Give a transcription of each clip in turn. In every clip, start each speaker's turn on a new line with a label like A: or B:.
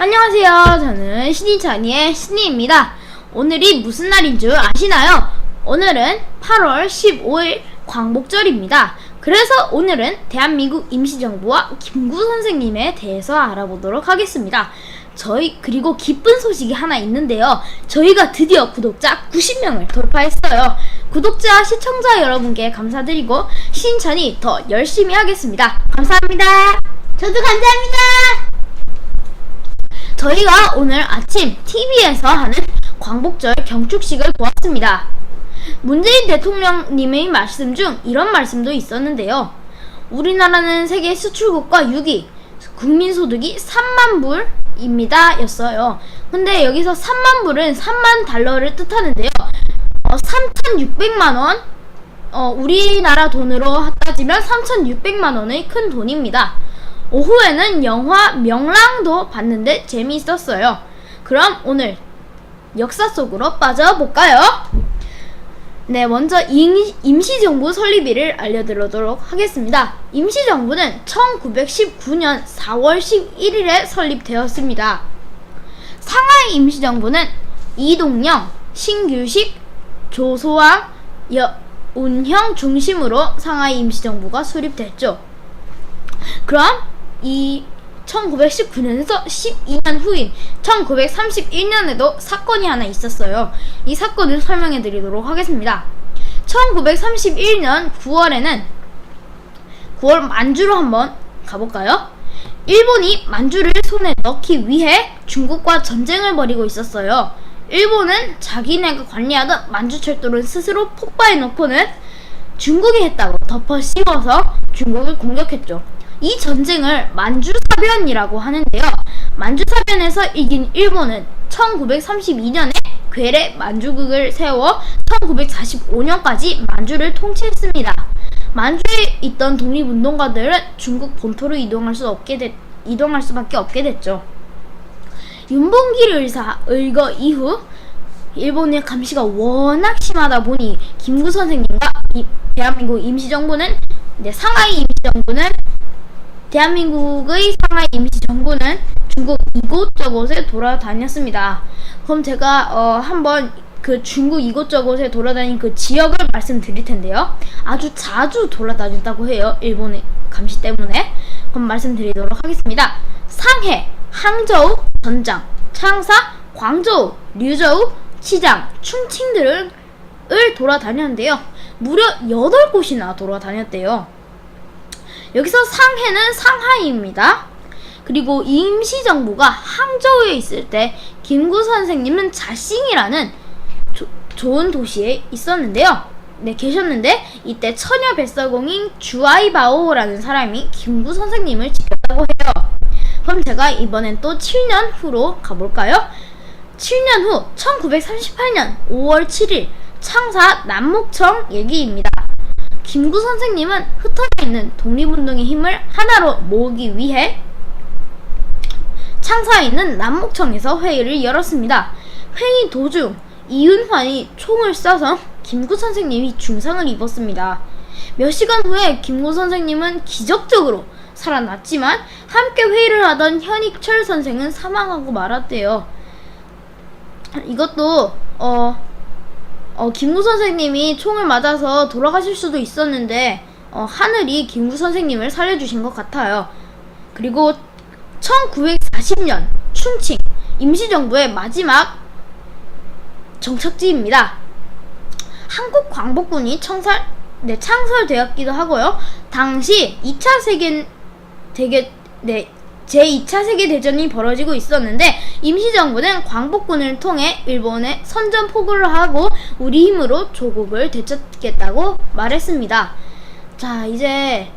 A: 안녕하세요. 저는 신이찬이의 신이입니다. 오늘이 무슨 날인 줄 아시나요? 오늘은 8월 15일 광복절입니다. 그래서 오늘은 대한민국 임시정부와 김구 선생님에 대해서 알아보도록 하겠습니다. 저희 그리고 기쁜 소식이 하나 있는데요. 저희가 드디어 구독자 90명을 돌파했어요. 구독자 시청자 여러분께 감사드리고 신천이 더 열심히 하겠습니다. 감사합니다.
B: 저도 감사합니다.
A: 저희가 오늘 아침 TV에서 하는 광복절 경축식을 보았습니다. 문재인 대통령님의 말씀 중 이런 말씀도 있었는데요. 우리나라는 세계 수출국가 6위, 국민소득이 3만 불입니다. 였어요. 근데 여기서 3만 불은 3만 달러를 뜻하는데요. 어, 3,600만원, 어, 우리나라 돈으로 따지면 3,600만 원의 큰 돈입니다. 오후에는 영화 명랑도 봤는데 재미있었어요. 그럼 오늘 역사 속으로 빠져볼까요? 네, 먼저 임, 임시정부 설립일을 알려드리도록 하겠습니다. 임시정부는 1919년 4월 11일에 설립되었습니다. 상하이 임시정부는 이동영, 신규식, 조소왕, 여 운형 중심으로 상하이 임시정부가 수립됐죠. 그럼 이 1919년에서 12년 후인 1931년에도 사건이 하나 있었어요. 이 사건을 설명해 드리도록 하겠습니다. 1931년 9월에는 9월 만주로 한번 가볼까요? 일본이 만주를 손에 넣기 위해 중국과 전쟁을 벌이고 있었어요. 일본은 자기네가 관리하던 만주철도를 스스로 폭파해 놓고는 중국이 했다고 덮어 씌워서 중국을 공격했죠. 이 전쟁을 만주사변이라고 하는데요. 만주사변에서 이긴 일본은 1932년에 괴뢰 만주국을 세워 1945년까지 만주를 통치했습니다. 만주에 있던 독립운동가들은 중국 본토로 이동할 수 없게 됐, 이동할 수밖에 없게 됐죠. 윤봉길 의사 의거 이후 일본의 감시가 워낙 심하다 보니 김구 선생님과 이, 대한민국 임시정부는 상하이 임시정부는 대한민국의 상하이 임시 정부는 중국 이곳저곳에 돌아다녔습니다. 그럼 제가 어, 한번 그 중국 이곳저곳에 돌아다닌 그 지역을 말씀드릴 텐데요. 아주 자주 돌아다녔다고 해요. 일본의 감시 때문에. 그럼 말씀드리도록 하겠습니다. 상해, 항저우, 전장, 창사, 광저우, 류저우, 치장, 충칭 등을 돌아다녔는데요. 무려 8곳이나 돌아다녔대요. 여기서 상해는 상하이입니다. 그리고 임시정부가 항저우에 있을 때 김구 선생님은 자싱이라는 조- 좋은 도시에 있었는데요. 네, 계셨는데 이때 처녀 뱃사공인 주아이바오라는 사람이 김구 선생님을 지켰다고 해요. 그럼 제가 이번엔 또 7년 후로 가볼까요? 7년 후 1938년 5월 7일 창사 남목청 얘기입니다. 김구 선생님은 흩어져 있는 독립운동의 힘을 하나로 모으기 위해 창사에 있는 남목청에서 회의를 열었습니다. 회의 도중 이윤환이 총을 쏴서 김구 선생님이 중상을 입었습니다. 몇 시간 후에 김구 선생님은 기적적으로 살아났지만 함께 회의를 하던 현익철 선생은 사망하고 말았대요. 이것도 어 어, 김구 선생님이 총을 맞아서 돌아가실 수도 있었는데 어, 하늘이 김구 선생님을 살려주신 것 같아요. 그리고 1940년 충칭 임시정부의 마지막 정착지입니다. 한국 광복군이 청살, 네, 창설되었기도 하고요. 당시 2차 세계 대계 네, 제2차 세계대전이 벌어지고 있었는데 임시정부는 광복군을 통해 일본에 선전포고를 하고 우리 힘으로 조국을 되찾겠다고 말했습니다. 자, 이제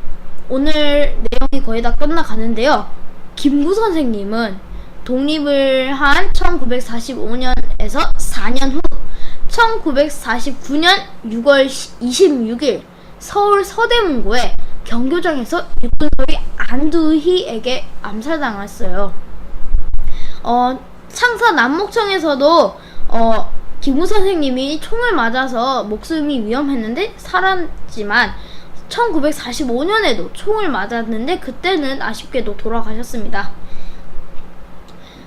A: 오늘 내용이 거의 다 끝나가는데요. 김구 선생님은 독립을 한 1945년에서 4년 후 1949년 6월 26일 서울 서대문구에 경교장에서 육군소위 안두희에게 암살당했어요. 어, 창사 남목청에서도 어, 김구 선생님이 총을 맞아서 목숨이 위험했는데 살았지만 1945년에도 총을 맞았는데 그때는 아쉽게도 돌아가셨습니다.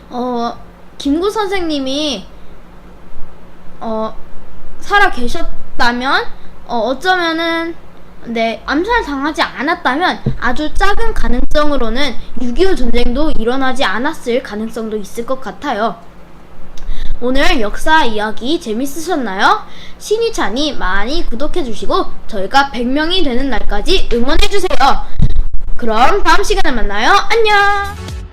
A: 어, 김구 선생님이 어, 살아 계셨다면 어, 어쩌면은 네, 암살 당하지 않았다면 아주 작은 가능성으로는 6.25 전쟁도 일어나지 않았을 가능성도 있을 것 같아요. 오늘 역사 이야기 재밌으셨나요? 신이찬이 많이 구독해주시고 저희가 100명이 되는 날까지 응원해주세요. 그럼 다음 시간에 만나요. 안녕!